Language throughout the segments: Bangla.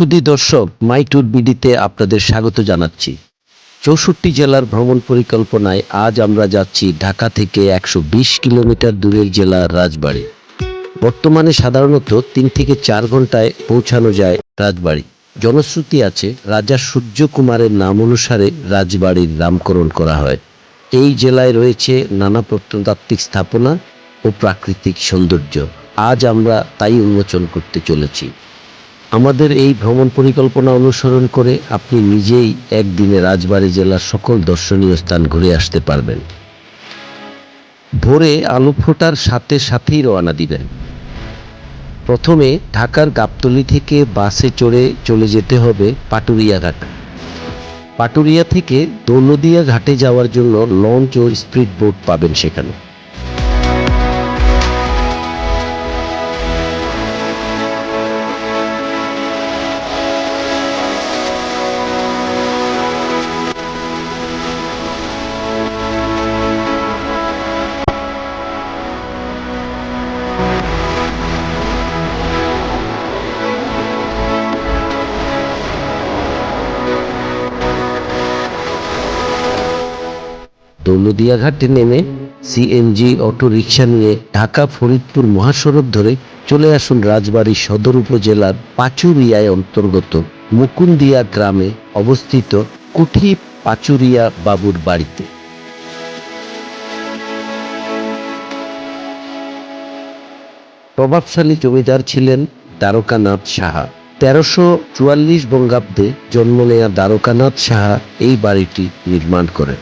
সুধী দর্শক মাই ট্যুর বিডিতে আপনাদের স্বাগত জানাচ্ছি। চৌষট্টি জেলার ভ্রমণ পরিকল্পনায় আজ আমরা যাচ্ছি ঢাকা থেকে একশো বিশ কিলোমিটার দূরের জেলা রাজবাড়ি। বর্তমানে সাধারণত তিন থেকে চার ঘন্টায় পৌঁছানো যায় রাজবাড়ি। জনশ্রুতি আছে, রাজা সূর্য কুমারের নাম অনুসারে রাজবাড়ির নামকরণ করা হয়। এই জেলায় রয়েছে নানা প্রত্নতাত্ত্বিক স্থাপনা ও প্রাকৃতিক সৌন্দর্য। আজ আমরা তাই উন্মোচন করতে চলেছি। আমাদের এই ভ্রমণ পরিকল্পনা অনুসরণ করে আপনি নিজেই একদিনে রাজবাড়ী জেলার সকল দর্শনীয় স্থান ঘুরে আসতে পারবেন। ভোরে আলো ফোটার সাথে সাথেই রওনা দিবেন। প্রথমে ঢাকার গাবতলী থেকে বাসে চড়ে চলে যেতে হবে পাটুরিয়া ঘাট। পাটুরিয়া থেকে দৌলদিয়া ঘাটে যাওয়ার জন্য লঞ্চ ও স্পিড বোট পাবেন সেখানে। দৌলদিয়া ঘাটে নেমে সিএনজি অটো রিক্সা নিয়ে ঢাকা ফরিদপুর মহাসড়ক ধরে চলে আসুন রাজবাড়ী সদর উপজেলার পাচুরিয়ায় অন্তর্গত মুকুন্দিয়া গ্রামে অবস্থিত কুঠি পাচুরিয়া বাবুর বাড়িতে। প্রভাবশালী জমিদার ছিলেন দ্বারকানাথ সাহা। তেরোশো চুয়াল্লিশ বঙ্গাব্দে জন্ম নেয়া দ্বারকানাথ সাহা এই বাড়িটি নির্মাণ করেন।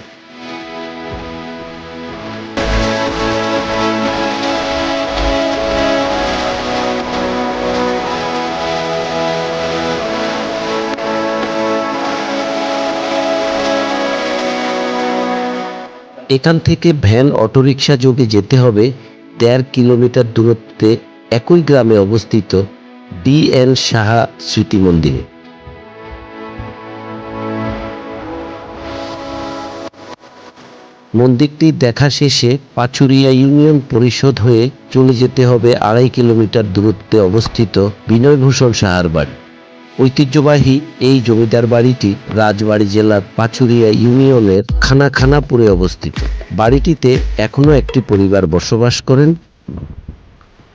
এখান থেকে ভ্যান, অটোরিকশা যোগে যেতে হবে। দেড় কিলোমিটার দূরত্বে একই গ্রামে অবস্থিত ডি এন সাহা স্মৃতি মন্দিরে। মন্দিরটি দেখা শেষে পাচুরিয়া ইউনিয়ন পরিষদ হয়ে চলে যেতে হবে আড়াই কিলোমিটার দূরত্বে অবস্থিত বিনয়ভূষণ সাহার বাড়ি। ঐতিহ্যবাহী এই জমিদার বাড়িটি রাজবাড়ী জেলার পাচুরিয়া ইউনিয়নের খানাখানাপুরে অবস্থিত। বাড়িটিতে এখনও একটি পরিবার বসবাস করেন।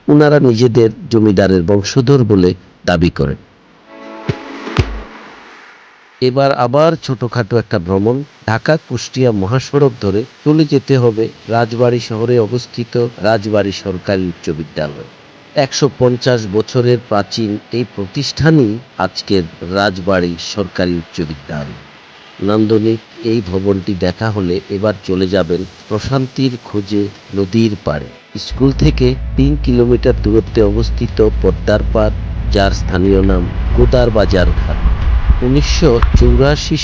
ওনারা নিজেদের জমিদারের বংশধর বলে দাবি করেন। এবার আবার ছোটখাটো একটা ভ্রমণ ঢাকা কুষ্টিয়া মহাসড়ক ধরে চলে যেতে হবে রাজবাড়ী শহরে অবস্থিত রাজবাড়ী সরকারি উচ্চ বিদ্যালয়। একশো পঞ্চাশ বছরের প্রাচীন এই প্রতিষ্ঠানই আজকের রাজবাড়ি সরকারি উচ্চ বিদ্যালয়। নান্দনিক এই ভবনটি দেখা হলে এবার চলে যাবেন প্রশান্তির খোঁজে নদীর পাড়ে। স্কুল থেকে তিন কিলোমিটার দূরত্বে অবস্থিত পদ্মার পাড়, যার স্থানীয় নাম কোদার বাজার ঘাট। উনিশশো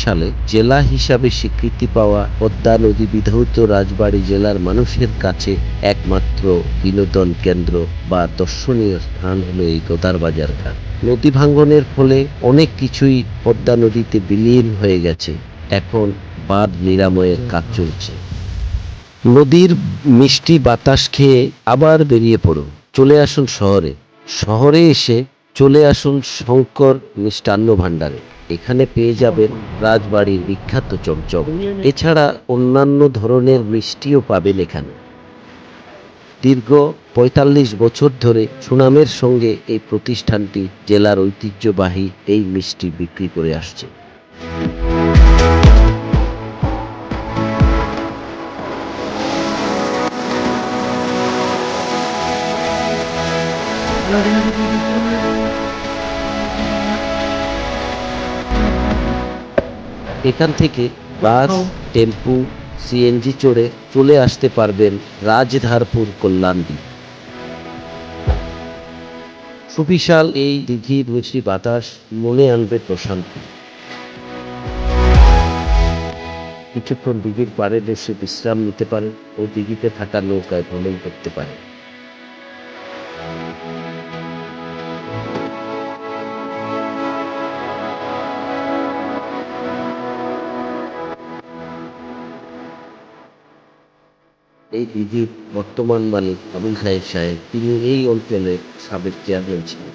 সালে জেলা হিসাবে স্বীকৃতি পাওয়া পদ্মা নদী বিধৌত রাজবাড়ী জেলার মানুষের কাছে একমাত্র বিনোদন কেন্দ্র বা দর্শনীয় স্থান হলো এই গোদার বাজার ঘাট। নদী ভাঙ্গনের ফলে অনেক কিছুই পদ্মা নদীতে বিলীন হয়ে গেছে। এখন বাঁধ নিরাময়ের কাজ চলছে। নদীর মিষ্টি বাতাস খেয়ে আবার বেরিয়ে পড়ুন চলে আসুন শহরে। শহরে এসে চলে আসুন শঙ্কর মিষ্টান্ন ভাণ্ডারে। এখানে পেয়ে যাবেন রাজবাড়ির বিখ্যাত চমচম। এছাড়া অন্যান্য ধরনের মিষ্টিও পাবেন এখানে। দীর্ঘ পঁয়তাল্লিশ বছর ধরে সুনামের সঙ্গে এই প্রতিষ্ঠানটি জেলার ঐতিহ্যবাহী এই মিষ্টি বিক্রি করে আসছে। এখান থেকে বাস টেম্পু সিএনজি চড়ে চলে আসতে পারবেন রাজধারপুর কল্যাণদ্বীপ সুবিশাল এই দিঘির মিষ্টি বাতাস মনে আনবে প্রশান্তি। কিছুক্ষণ দিঘির পাড়ে বসে বিশ্রাম নিতে পারেন ও দিঘিতে থাকা নৌকায় ভ্রমণ করতে পারেন এই দিদির বর্তমান মালিক আবুল খায়ের সাহেব তিনি এই অঞ্চলের সাবেক চেয়ারম্যান ছিলেন।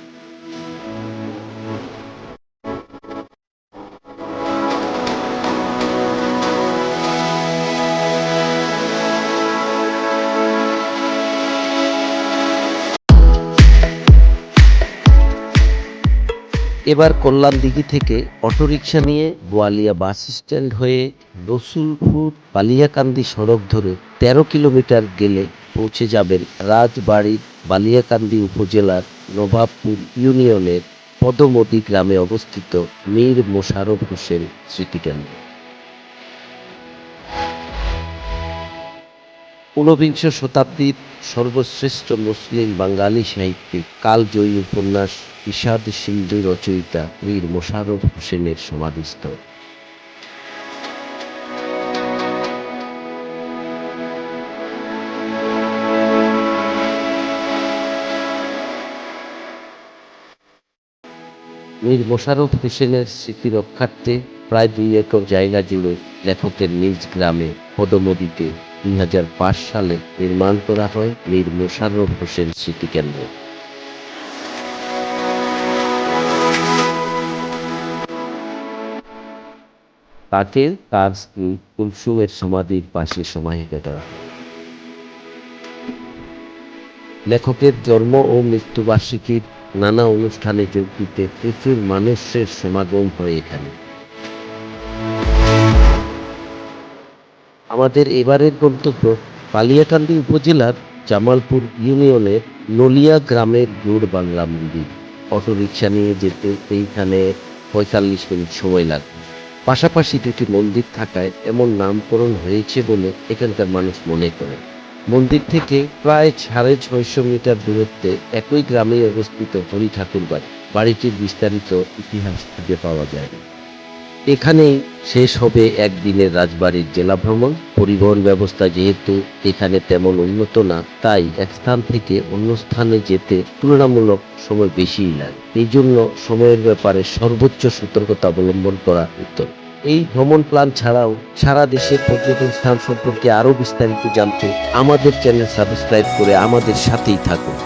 এবার কল্যাণ দিঘি থেকে অটোরিকশা নিয়ে বোয়ালিয়া বাস স্ট্যান্ড হয়ে রসুলপুর বালিয়াকান্দি সড়ক ধরে তেরো কিলোমিটার গেলে পৌঁছে যাবেন রাজবাড়ির বালিয়াকান্দি উপজেলার নবাবপুর ইউনিয়নের পদমতি গ্রামে অবস্থিত মীর মোশারফ হোসেন স্মৃতিকেন্দ্র। ঊনবিংশ শতাব্দীর সর্বশ্রেষ্ঠ মুসলিম বাঙালি সাহিত্যিক কালজয়ী উপন্যাস ইশাদ সিন্ধু রচয়িতা মীর মোশাররফ হোসেনের সমাধিস্থল মীর মোশাররফ হোসেনের স্মৃতি রক্ষার্থে প্রায় দুই একর জায়গা জুড়ে লেখকের নিজ গ্রামে পদমদিতে দুই সালে নির্মাণ করা হয় মীর মোশাররফ হোসেন স্মৃতি কেন্দ্র। তাকে তার কুলসুমের সমাধির পাশে সমাহিত করা হয় লেখকের জন্ম ও মৃত্যুবার্ষিকীর নানা অনুষ্ঠানে যোগ দিতে প্রচুর মানুষের সমাগম হয় এখানে। আমাদের এবারের গন্তব্য পালিয়াকান্দি উপজেলার জামালপুর ইউনিয়নের নলিয়া গ্রামের গুড় বাংলা মন্দির। অটোরিকশা নিয়ে যেতে এইখানে পঁয়তাল্লিশ মিনিট সময় লাগবে। পাশাপাশি দুটি মন্দির থাকায় এমন নামকরণ হয়েছে বলে এখানকার মানুষ মনে করে। মন্দির থেকে প্রায় সাড়ে ছয়শো মিটার দূরত্বে একই গ্রামে অবস্থিত হরি ঠাকুর বাড়ি বাড়িটির বিস্তারিত ইতিহাস খুঁজে পাওয়া যায়। এখানেই শেষ হবে একদিনের রাজবাড়ির জেলা ভ্রমণ। পরিবহন ব্যবস্থা যেহেতু এখানে তেমন উন্নত না, তাই এক স্থান থেকে অন্য স্থানে যেতে তুলনামূলক সময় বেশিই লাগে। এই জন্য সময়ের ব্যাপারে সর্বোচ্চ সতর্কতা অবলম্বন করা উত্তম। এই ভ্রমণ প্ল্যান ছাড়াও সারা দেশের পর্যটন স্থান সম্পর্কে আরও বিস্তারিত জানতে আমাদের চ্যানেল সাবস্ক্রাইব করে আমাদের সাথেই থাকুন।